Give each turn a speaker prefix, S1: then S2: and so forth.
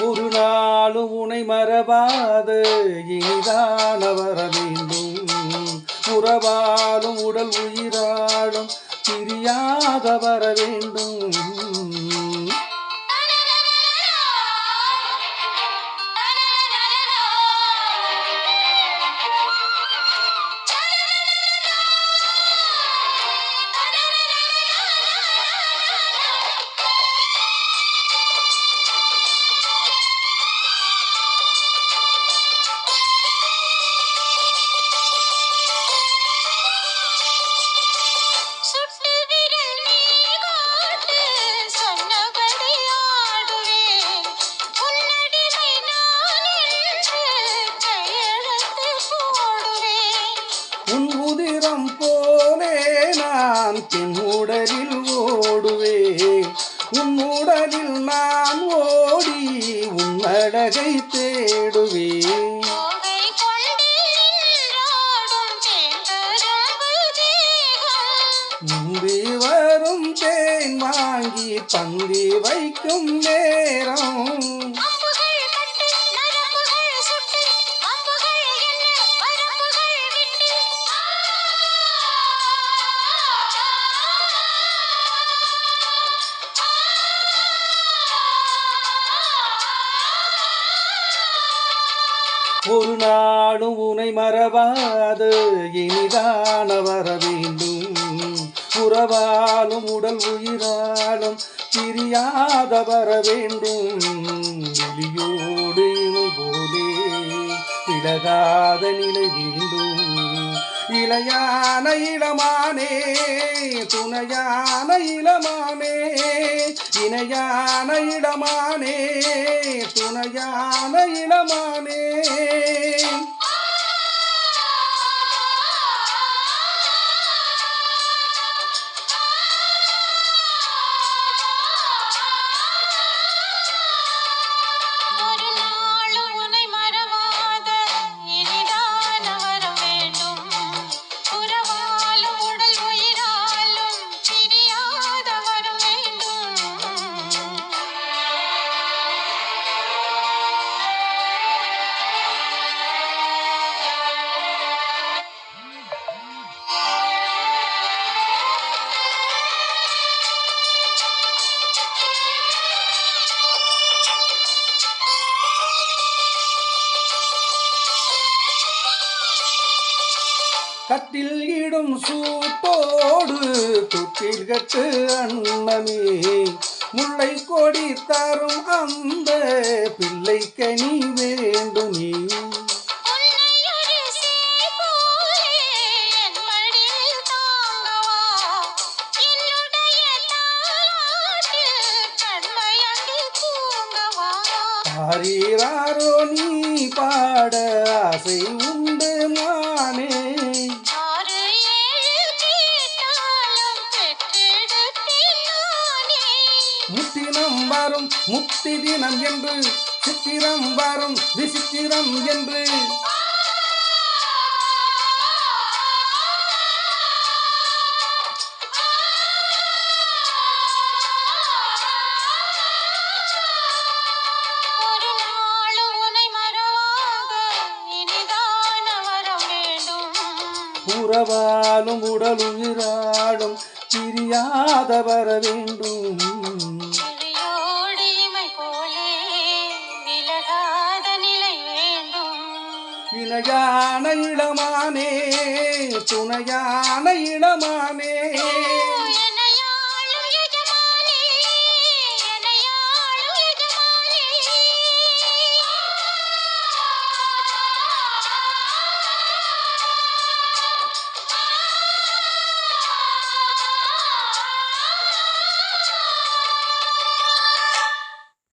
S1: ஒரு நாளும் உனை மறவாது. இனிதான வர வேண்டும் உறவாலும் உடல் உயிராலும் பிரியாத வர வேண்டும்
S2: நான்
S1: பின் உடலில் ஓடுவேன். உன் உடலில் நான் ஓடி உன் அழகை தேடுவேன். முந்தி வரும் தேன் வாங்கி பந்தி வைக்கும் நேரம். ஒரு நாளும் உனை மறவாது. இனிதான வர வேண்டும். உறவாலும் உடல் உயிராலும் பிரியாத வர வேண்டும். வெளியோடு இமை போலே இழகாத நிலை வேண்டும். இளையான இளமானே துணையான இளமானே இணையான இடமானே துணையான இளமானே. கட்டில் இடும் சூட்டோடு தொட்டில் கட்டு அண்ணமே முல்லை கொடி தரும் அந்த பிள்ளை கனி வேண்டுமே.
S2: தூங்கவா?
S1: ஆரீராரோ நீ பாட ஆசை உண்டு மானே. வரும் முத்தி தினம் என்று சித்திரம் வரும் விசித்திரம் என்று. உறவாலும் உடல் உயிராலும் பிரியாத வர வேண்டும். துணையான இளமானே துணையான இளமானே.